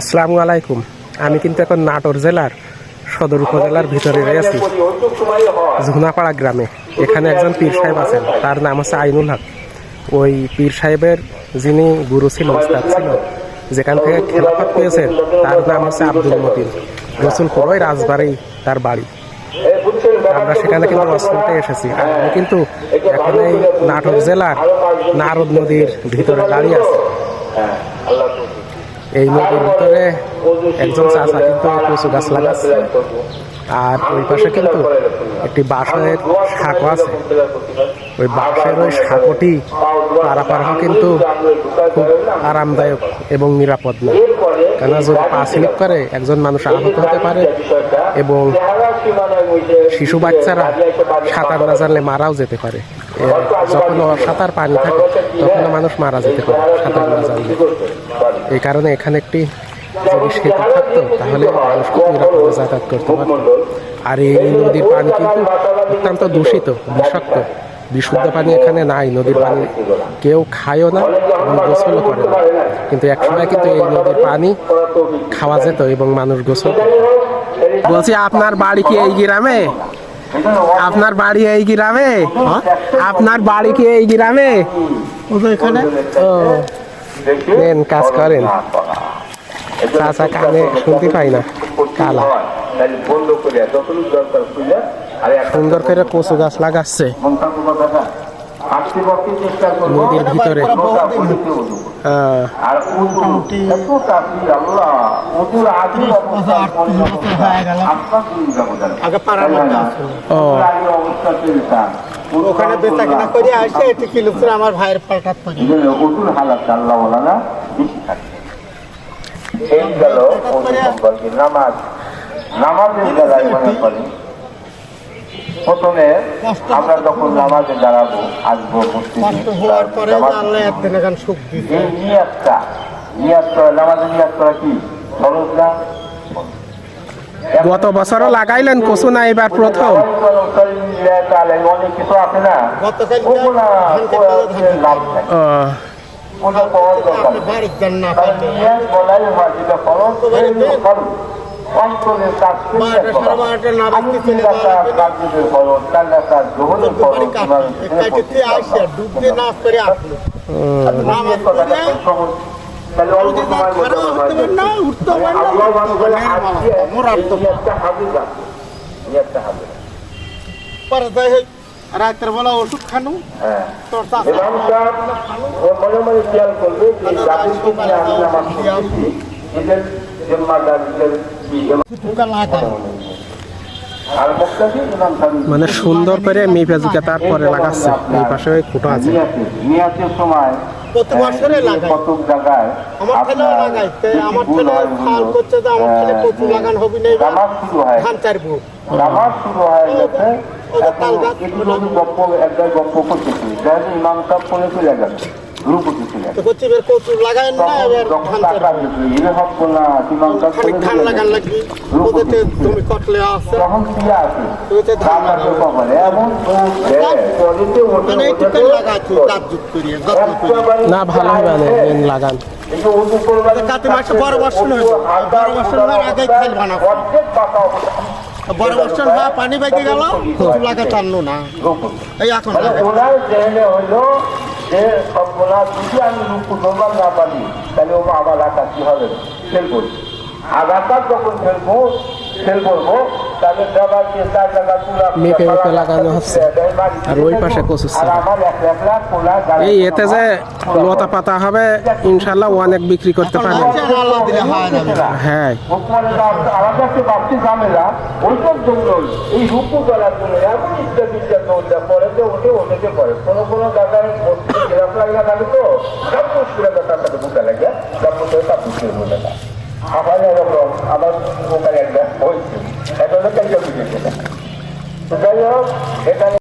আসসালামু আলাইকুম। আমি কিন্তু এখন নাটোর জেলার সদর উপজেলার ভিতরে রয়েছি ঝুনাপাড়া গ্রামে। এখানে একজন পীর সাহেব আছেন। তার নাম হচ্ছে আইনুল হক। ওই পীর সাহেবের যিনি গুরু ছিল ওস্তাদ ছিল, যেখান থেকে খেলাফত পেয়েছেন, তার নাম হচ্ছে আব্দুল মতিন। রসুলপুর ওই রাজবাড়ি তার বাড়ি। আমরা সেখানে কিন্তু অস্ত্রতে এসেছি। আর আমি কিন্তু এখন এই নাটোর জেলার নারদ নদীর ভিতরে দাঁড়িয়ে আছি। এই নদীর ভিতরে একজন চাচা কিন্তু কচু গাছ লাগাচ্ছে। আর ওই পাশে কিন্তু একটি বাঁশের শাকও আছে। ওই বাঁশের ওই শাকটি পারাপার হওয়া কিন্তু খুব আরামদায়ক এবং নিরাপদ না। কেন যদি পা স্লিপ করে, একজন মানুষ আহত হতে পারে এবং শিশু বাচ্চারা সাঁতার না জানলে মারাও যেতে পারে। যখন সাঁতার পানি থাকে, তখন মানুষ মারা যেতে পারে, সাঁতার না জানলে। এই কারণে এখানে একটি যদি সেতু থাকতো, তাহলে মানুষ খুব নিরাপদে যাতায়াত করতে পারত। আর এই নদীর পানি কিন্তু অত্যন্ত দূষিত, বিষাক্ত। বিশুদ্ধ পানি এখানে নাই, নদীর পানি কেউ খায়ও না এবং গোসলও করে না। কিন্তু একসময় কিন্তু এই নদীর পানি খাওয়া যেত এবং মানুষ গোসল বলছি, আপনার বাড়ি কি এই গ্রামে? আপনার বাড়ি এই গ্রামে? আপনার বাড়ি কি এই গ্রামে? ও নেন কাজ করেন। চাচা কানে শুনতে পাই না। কালা। সুন্দর করে কচু গাছ লাগাচ্ছে। নদীর ভিতরে। আর আগে হয়ে পাড়ার মধ্যে ও ওখানে বেচা কিনা করে আসে এটি কিলো আমার ভাইয়ের উঁচুর হালাত আল্লাহ ওলানা বেশি থাকে। এই গেল নামাজ। নামাজের মনে করি প্রথমে আমরা যখন নামাজে দাঁড়াবো আসব হওয়ার পরে এই নিয়াতটা নিয়াত করা নামাজে নিয়াত করা কি? খরচ না? গত বছরও লাগাইলেন কচু না এবার প্রথম। অনেক কিছু আছে না? ওগুলা অন্তরের কাজ হোক রাতের বেলা ওষুধ খানু। হ্যাঁ। তোর মনে মনে খেয়াল করবে যে জিম্মাদার মানে সুন্দর করে মেপেজুকে তারপরে লাগাচ্ছে। এই পাশে ওই খুঁটো আছে। নিয়াতের সময় প্রতি বছরে লাগায়। কতক জায়গায় আমার ছেলেও লাগাই আমার ছেলে হয় করছে যে আমার ছেলে আহ, লাগান হবে না এবার শুরু হয় ধান চারবো। নামাজ শুরু হয়ে গেছে ও যে এখন তাল গাছ একটু যদি গপ্প করতেছি। ইমাম সাহেব ফোনে চলে গেছে না তখন আছে। মানে ভালো মানে মেন লাগান। কাতি মাসে বড় বর্ষণ। বড় বর্ষণ হওয়ার আগেই খাল বানাবো। অর্ধেক পাকা অবস্থা। বড় বর্ষণ হওয়া পানি বাইতে গেল লাগা টানলো না। এই এখন যে যদি আমি ধরবার না পারি তাহলে ও আমার আকাশ কি হবে? করি আর আকাশ যখন তাহলে চার জায়গা তুলা মেপে মেপে লাগানো হচ্ছে। আর ওই পাশে কচুর আর আমার এক একলা খোলা এই এতে যে লতা পাতা হবে ইনশাল্লাহ অনেক বিক্রি করতে পারবেন হয় যাবে উপরে আলাদা একটা বাড়তি ঝামেলা ওইসব জন্য এই রূপু করার জন্য এমন ইচ্ছা বিদ্যা দৌড়টা যে ওঠে কোনো কোনো জায়গায় লাগা থাকে তো, সব মুশকিল তার সাথে বুঝতে লাগে। তারপর তো সব মুশকিল বলে না আবার এরকম, আবার ওখানে একটা তো এখানে